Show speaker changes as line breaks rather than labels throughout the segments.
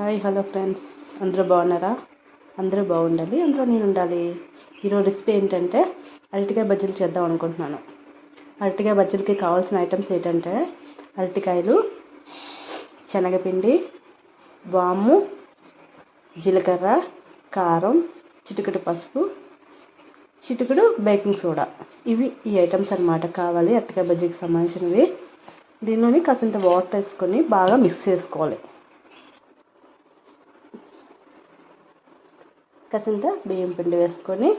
Hi hello friends. అందరూ బాగున్నారా? అందరూ బాగుండాలి. అందరూ నేను ఉండాలి ఈరోజు రెసిపీ ఏంటంటే అరటికాయ బజ్జీలు చేద్దాం అనుకుంటున్నాను. అరటికాయ బజ్జీలకి కావాల్సిన ఐటమ్స్ ఏంటంటే అరటికాయలు శనగపిండి వాము జీలకర్ర కారం చిటికెడు పసుపు చిటికెడు బేకింగ్ సోడా. ఇవి ఈ ఐటమ్స్ అన్నమాట. కావాలి అరటికాయ బజ్జీకి సంబంధించినవి. దీనిలోని కాసింత వాటర్ వేసుకొని బాగా మిక్స్ చేసుకోవాలి. కసింత బియ్యం పిండి వేసుకొని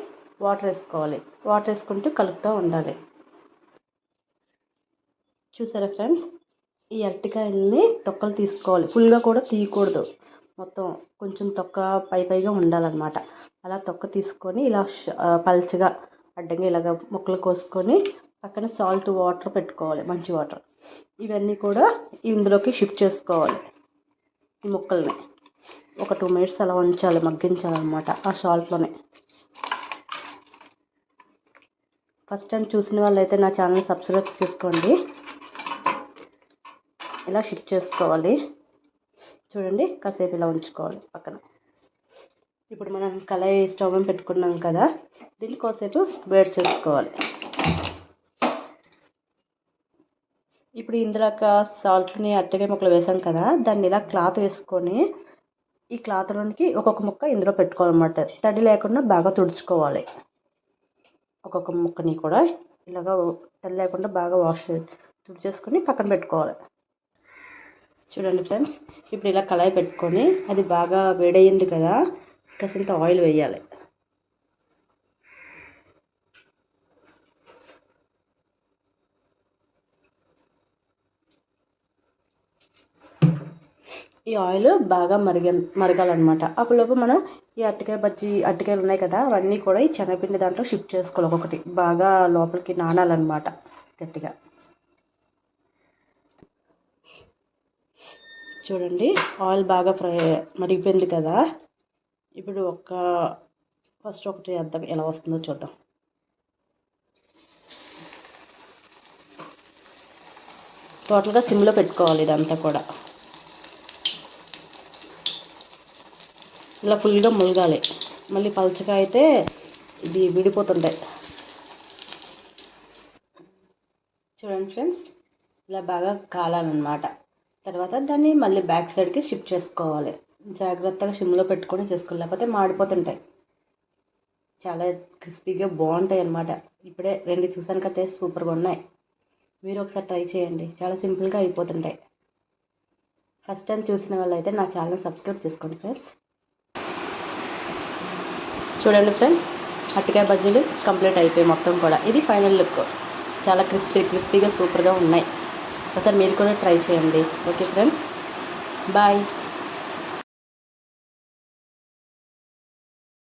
వాటర్ వేసుకోవాలి. వాటర్ వేసుకుంటూ కలుపుతూ ఉండాలి. చూసారా ఫ్రెండ్స్? ఈ అరటికాయల్ని తొక్కలు తీసుకోవాలి. ఫుల్గా కూడా తీయకూడదు. మొత్తం కొంచెం తొక్క పై పైగా ఉండాలన్నమాట. అలా తొక్క తీసుకొని ఇలా పల్చగా అడ్డంగా ఇలాగ ముక్కలు కోసుకొని పక్కన సాల్ట్ వాటర్ పెట్టుకోవాలి. మంచి వాటర్. ఇవన్నీ కూడా ఇందులోకి షిఫ్ట్ చేసుకోవాలి. ఈ ముక్కల్ని. ఒక టూ మినిట్స్ అలా ఉంచాలి మగ్గించాలన్నమాట ఆ సాల్ట్లోనే ఫస్ట్ టైం చూసిన వాళ్ళైతే నా ఛానల్ సబ్స్క్రైబ్ చేసుకోండి. ఇలా షిఫ్ట్ చేసుకోవాలి. చూడండి కాసేపు ఇలా ఉంచుకోవాలి పక్కన. ఇప్పుడు మనం కళాయి స్టవ్ పెట్టుకున్నాం కదా దీన్ని కాసేపు వేడి చేసుకోవాలి. ఇప్పుడు ఇందులోక సాల్ట్ని అట్టగా మొక్కలు వేసాం కదా దాన్ని ఇలా క్లాత్ వేసుకొని ఈ క్లాత్లోనికి ఒక్కొక్క ముక్క ఇందులో పెట్టుకోవాలన్నమాట. తడి లేకుండా బాగా తుడుచుకోవాలి. ఒక్కొక్క ముక్కని కూడా ఇలాగా తడి లేకుండా బాగా వాష్ తుడిచేసుకొని పక్కన పెట్టుకోవాలి. చూడండి ఫ్రెండ్స్ ఇప్పుడు ఇలా కళాయి పెట్టుకొని అది బాగా వేడయింది కదా కాసింత ఆయిల్ వేయాలి. ఈ ఆయిల్ బాగా మరిగ మరగాలన్నమాట. అప్పులోపు మనం ఈ అరటికాయ బజ్జీ అరటికాయలు ఉన్నాయి కదా అవన్నీ కూడా ఈ శనగపిండి దాంట్లో షిఫ్ట్ చేసుకోవాలి ఒకటి. బాగా లోపలికి నానాలన్నమాట గట్టిగా. చూడండి ఆయిల్ బాగా ఫ్రై మరిగిపోయింది కదా. ఇప్పుడు ఒక ఫస్ట్ ఒకటి వేద్దాం ఎలా వస్తుందో చూద్దాం. టోటల్గా సిమ్లో పెట్టుకోవాలి ఇదంతా కూడా. ఇలా ఫుల్గా ములగాలి. మళ్ళీ పలుచగా అయితే ఇది విడిపోతుంటాయి. చూడండి ఫ్రెండ్స్ ఇలా బాగా కాలాలన్నమాట. తర్వాత దాన్ని మళ్ళీ బ్యాక్ సైడ్కి షిఫ్ట్ చేసుకోవాలి. జాగ్రత్తగా సిమ్లో పెట్టుకొని చేసుకోవాలి. లేకపోతే మాడిపోతుంటాయి. చాలా క్రిస్పీగా బాగుంటాయి అన్నమాట. ఇప్పుడే రెండు చూసాను కదా టేస్ట్ సూపర్గా ఉన్నాయి. మీరు ఒకసారి ట్రై చేయండి. చాలా సింపుల్గా అయిపోతుంటాయి. ఫస్ట్ టైం చూసిన వాళ్ళైతే నా ఛానల్ సబ్స్క్రైబ్ చేసుకోండి ఫ్రెండ్స్. చూడండి ఫ్రెండ్స్ అట్టికాయ బజ్జీలు కంప్లీట్ అయిపోయాయి మొత్తం కూడా. ఇది ఫైనల్ లుక్. చాలా క్రిస్పీ క్రిస్పీగా సూపర్గా ఉన్నాయి. ఒకసారి మీరు కూడా ట్రై చేయండి. Okay friends bye.